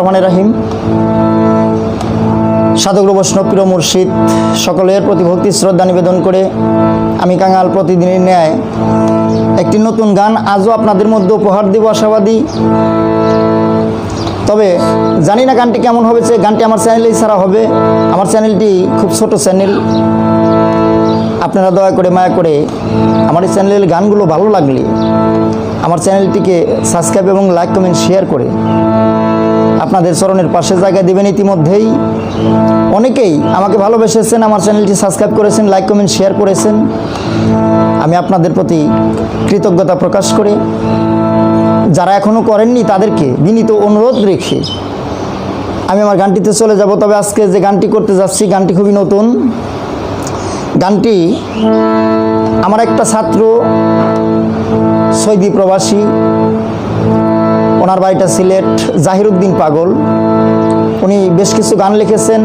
রহমান রাহিম সাধুগুরু বৈষ্ণব প্রিয় মুর্শিদ, সকলের প্রতি ভক্তি, শ্রদ্ধা নিবেদন করে আমি কাঙাল প্রতিদিনের ন্যায় একটি নতুন গান আজও আপনাদের মধ্যে উপহার দিব আশাবাদী। তবে জানি না গানটি কেমন হবে, সে গানটি আমার চ্যানেলেই ছাড়া হবে। আমার চ্যানেলটি খুব ছোট চ্যানেল। আপনারা দয়া করে মায়া করে আমার এই চ্যানেলের গানগুলো ভালো লাগলে আমার চ্যানেলটিকে সাবস্ক্রাইব এবং লাইক, কমেন্ট, শেয়ার করে আপনাদের চরণের পাশে জায়গা দেবেন ইতিমধ্যেই। অনেকেই আমাকে ভালোবেসেছেন, আমার চ্যানেলটি সাবস্ক্রাইব করেছেন, লাইক, কমেন্ট, শেয়ার করেছেন। আমি আপনাদের প্রতি কৃতজ্ঞতা প্রকাশ করে। যারা এখনও করেননি তাদেরকে বিনীত অনুরোধ রেখে আমি আমার গানটিতে চলে যাব। তবে আজকে যে গানটি করতে যাচ্ছি, গানটি খুবই নতুন। গানটি আমার একটা ছাত্র, সৈদি প্রবাসী ওনার বাড়িটা সিলেট জাহিরুদ্দিন পাগল। উনি বেশ কিছু গান লিখেছেন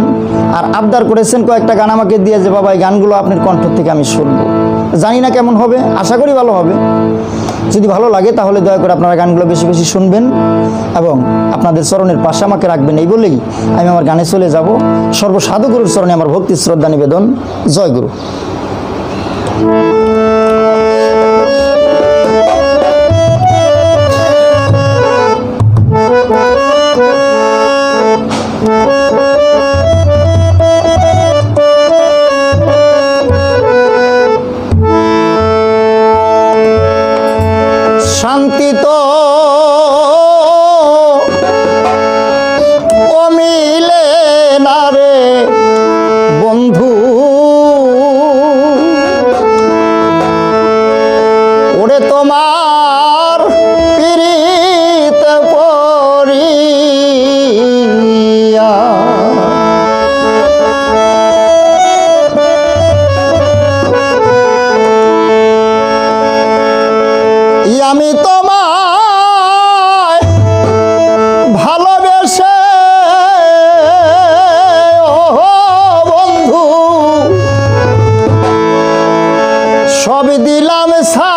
আর আবদার করেছেন কয়েকটা গান আমাকে দিয়ে যে, বাবা, এই গানগুলো আপনার কণ্ঠ থেকে আমি শুনব। জানি না কেমন হবে, আশা করি ভালো হবে। যদি ভালো লাগে তাহলে দয়া করে আপনারা গানগুলো বেশি বেশি শুনবেন এবং আপনাদের চরণের পাশে আমাকে রাখবেন। এই বলেই আমি আমার গানে চলে যাব। সর্বসাধুগুরুর চরণে আমার ভক্তি শ্রদ্ধা নিবেদন। জয় গুরু। শান্তি তো সব দিলাম সারি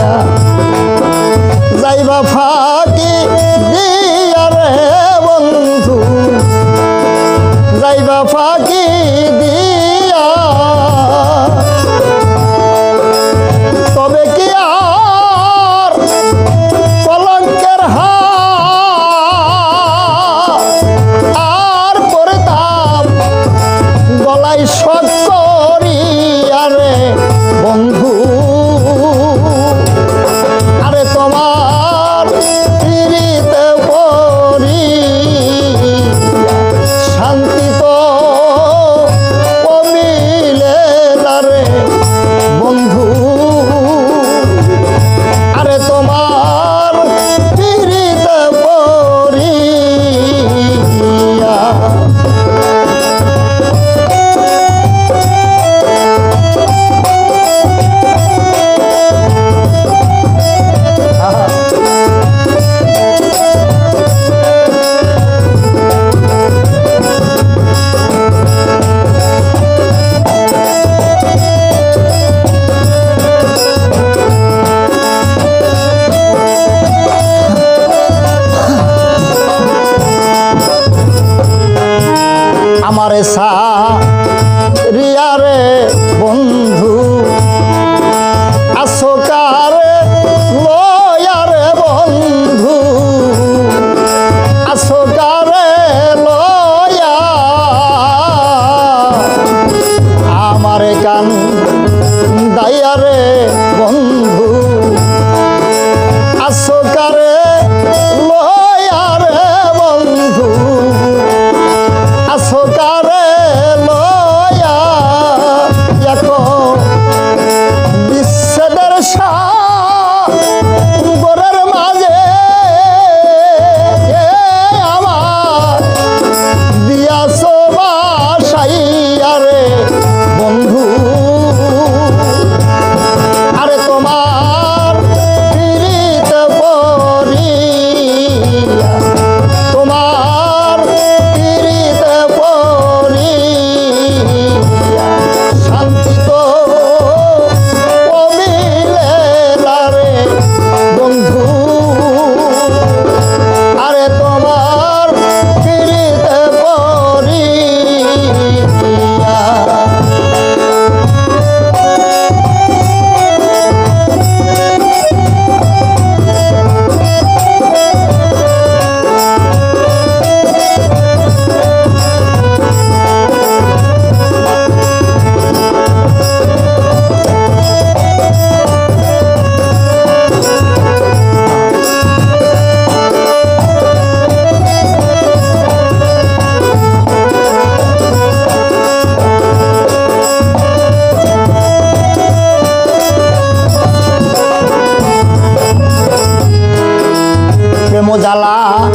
খাইয়া যাইবা ফাঁকি দিয়া রে বন্ধু। যাইবা ফাঁকি আমার সা রিয়ারে বন্ধু। I'm লয়ারে বন্ধু। আসকারে 啦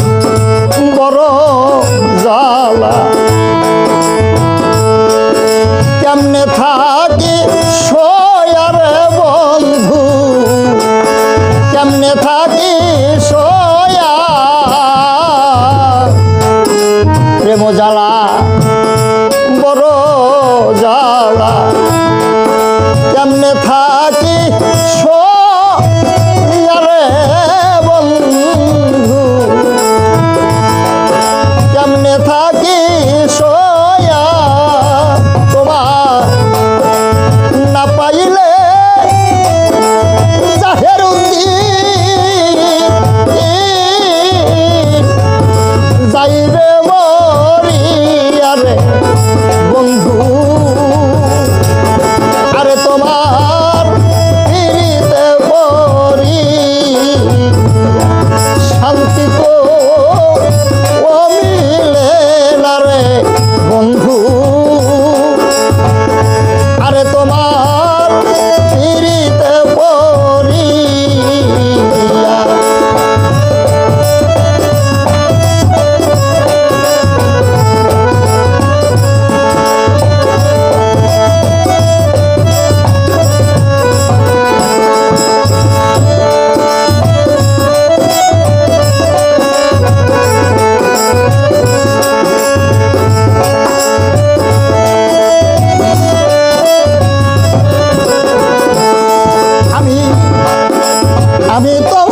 আমি তো